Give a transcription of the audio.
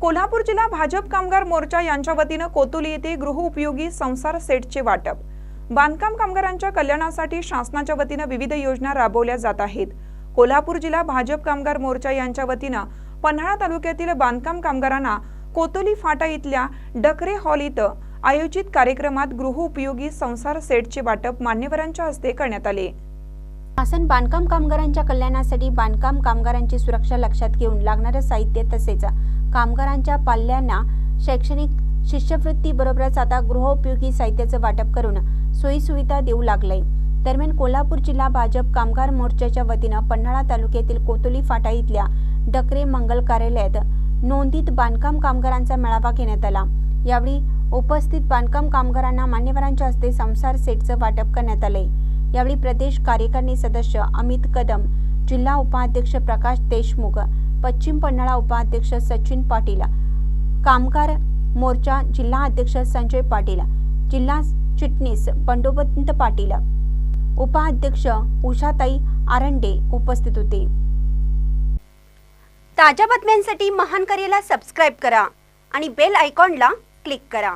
कोल्हापूर जिल्हा भाजप कामगार मोर्चा यांच्या वतीनं कोतुली येथे गृहउपयोगी संसार सेटचे वाटप. बांधकाम कामगारांच्या कल्याणासाठी शासनाच्या वतीनं विविध योजना राबवल्या जात आहेत. कोल्हापूर जिल्हा भाजप कामगार मोर्चा यांच्या वतीनं पन्हाळा तालुक्यातील बांधकाम कामगारांना कोतोली फाटा इथल्या डकरे हॉल इथं आयोजित कार्यक्रमात गृहउपयोगी संसार सेटचे वाटप मान्यवरांच्या हस्ते करण्यात आले. शासन बांधकाम कामगारांच्या कल्याणासाठी बांधकाम कामगारांची सुरक्षा लक्षात घेऊन लागणारं साहित्य तसेच कामगारांच्या पाल्यांना शैक्षणिक शिष्यवृत्ती बरोबरच आता गृहोपयोगी साहित्याचं वाटप करून सोयीसुविधा देऊ लागलंय. दरम्यान कोल्हापूर जिल्हा भाजप कामगार मोर्चाच्या वतीनं पन्हाळा तालुक्यातील कोतोली फाटा इथल्या डकरे मंगल कार्यालयात नोंदीत बांधकाम कामगारांचा मेळावा घेण्यात आला. यावेळी उपस्थित बांधकाम कामगारांना मान्यवरांच्या हस्ते संसार सेटचं वाटप करण्यात आलंय. यावेळी प्रदेश कार्यकारिणी सदस्य अमित कदम जिल्हा उपाध्यक्ष प्रकाश देशमुख पश्चिम पन्हाळा उपाध्यक्ष सचिन पाटील कामगार मोर्चा जिल्हा अध्यक्ष संजय पाटील जिल्हा चिटणीस बंडोबंत पाटील उपाध्यक्ष उषाताई आरंडे उपस्थित होते. ताज्या बातम्यांसाठी महान करेला सबस्क्राईब करा आणि बेल आयकॉनला क्लिक करा.